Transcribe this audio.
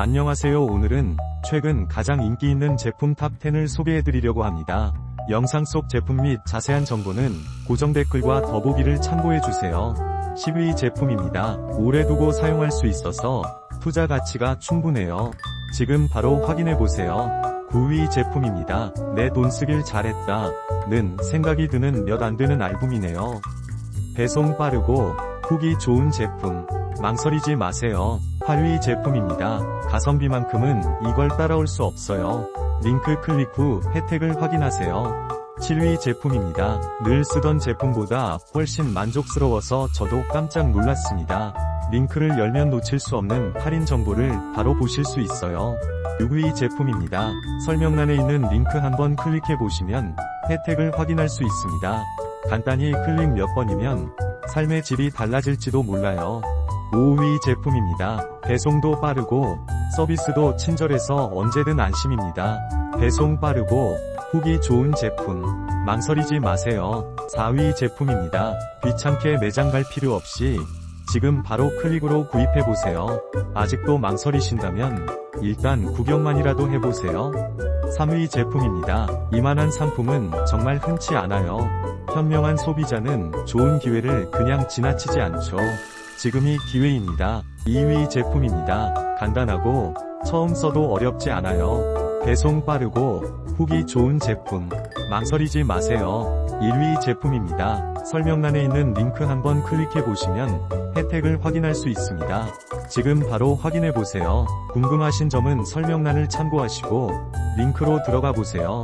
안녕하세요 오늘은 최근 가장 인기 있는 제품 탑10을 소개해드리려고 합니다. 영상 속 제품 및 자세한 정보는 고정 댓글과 더보기를 참고해주세요. 10위 제품입니다. 오래 두고 사용할 수 있어서 투자 가치가 충분해요. 지금 바로 확인해보세요. 9위 제품입니다. 내 돈 쓰길 잘했다. 는 생각이 드는 몇 안 되는 앨범이네요. 배송 빠르고 후기 좋은 제품. 망설이지 마세요. 8위 제품입니다. 가성비만큼은 이걸 따라올 수 없어요. 링크 클릭 후 혜택을 확인하세요. 7위 제품입니다. 늘 쓰던 제품보다 훨씬 만족스러워서 저도 깜짝 놀랐습니다. 링크를 열면 놓칠 수 없는 할인 정보를 바로 보실 수 있어요. 6위 제품입니다. 설명란에 있는 링크 한번 클릭해 보시면 혜택을 확인할 수 있습니다. 간단히 클릭 몇 번이면 삶의 질이 달라질지도 몰라요. 5위 제품입니다. 배송도 빠르고 서비스도 친절해서 언제든 안심입니다. 배송 빠르고 후기 좋은 제품. 망설이지 마세요. 4위 제품입니다. 귀찮게 매장 갈 필요 없이 지금 바로 클릭으로 구입해보세요. 아직도 망설이신다면 일단 구경만이라도 해보세요. 3위 제품입니다. 이만한 상품은 정말 흔치 않아요. 현명한 소비자는 좋은 기회를 그냥 지나치지 않죠. 지금이 기회입니다. 2위 제품입니다. 간단하고 처음 써도 어렵지 않아요. 배송 빠르고 후기 좋은 제품. 망설이지 마세요. 1위 제품입니다. 설명란에 있는 링크 한번 클릭해 보시면 혜택을 확인할 수 있습니다. 지금 바로 확인해 보세요. 궁금하신 점은 설명란을 참고하시고 링크로 들어가 보세요.